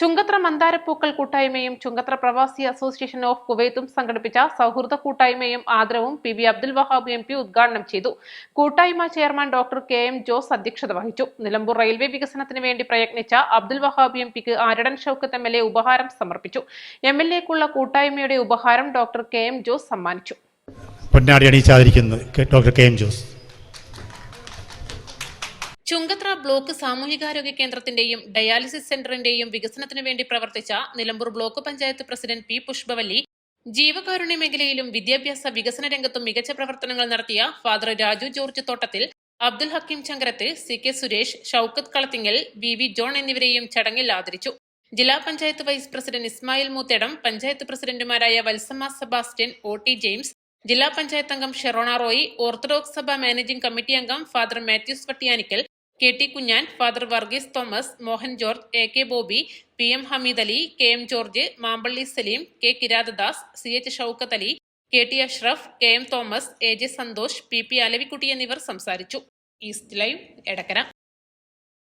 ചുങ്കത്ര മന്ദാരപ്പൂക്കൾ കൂട്ടായ്മയും ചുങ്കത്ര പ്രവാസി association of കുവൈത്തും സംഘടിപ്പിച്ച സൗഹൃദ കൂട്ടായ്മയും ആദരവും P V Abdul Wahab M P ഉദ്ഘാടനം ചെയ്തു. കൂട്ടായ്മ chairman doctor K M Jose അധ്യക്ഷത വഹിച്ചു. നിലമ്പൂർ റെയിൽവേ വികസനത്തിന് വേണ്ടി പ്രയത്നിച്ച Abdul Wahab M pick Aryadan Shoukath M L A ഉപഹാരം സമർപ്പിച്ചു. എം എൽ എക്കുള്ള കൂട്ടായ്മയുടെ ഉപഹാരം ഡോക്ടർ കെ എം ജോസ് സമ്മാനിച്ചു. പൊന്നാടി അണിയിച്ചാതിരിക്കുന്നത് doctor K M Jose. Chungathara block സാമൂഹികാരോഗ്യ കേന്ദ്രത്തിന്റെയും ഡയാലിസിസ് സെന്ററിന്റെയും വികസനത്തിനു വേണ്ടി പ്രവർത്തിച്ച Nilambur block panchayat president P Pushpavalli ജീവകാരുണ്യ മേഖലയിലും വിദ്യാഭ്യാസ വികസന രംഗത്തും മികച്ച പ്രവർത്തനങ്ങൾ നടത്തിയ father Raju George Thottathil Abdul Hakeem Chankarath C K Suresh Shoukath Kalathingal V V John എന്നിവരെയും ചടങ്ങിൽ ആദരിച്ചു. ജില്ലാ പഞ്ചായത്ത് വൈസ് പ്രസിഡന്റ് ഇസ്മായിൽ മൂത്തേടം പഞ്ചായത്ത് പ്രസിഡന്റുമാരായ Valsamma Sebastian O T James ജില്ലാ പഞ്ചായത്ത് അംഗം ഷെറോണ റോയി ഓർത്തഡോക്സ് സഭ മാനേജിംഗ് കമ്മിറ്റി അംഗം father Mathews Vattiyanickal K T Kunjan father Varghese Thomas Mohan George A K Bobby P M Hameed Ali K M George Mampally Saleem K Kirathadas C H Shoukath Ali K T Ashraf K M Thomas A J Santhosh P P Alavikutty എന്നിവർ സംസാരിച്ചു. East live Edakkara.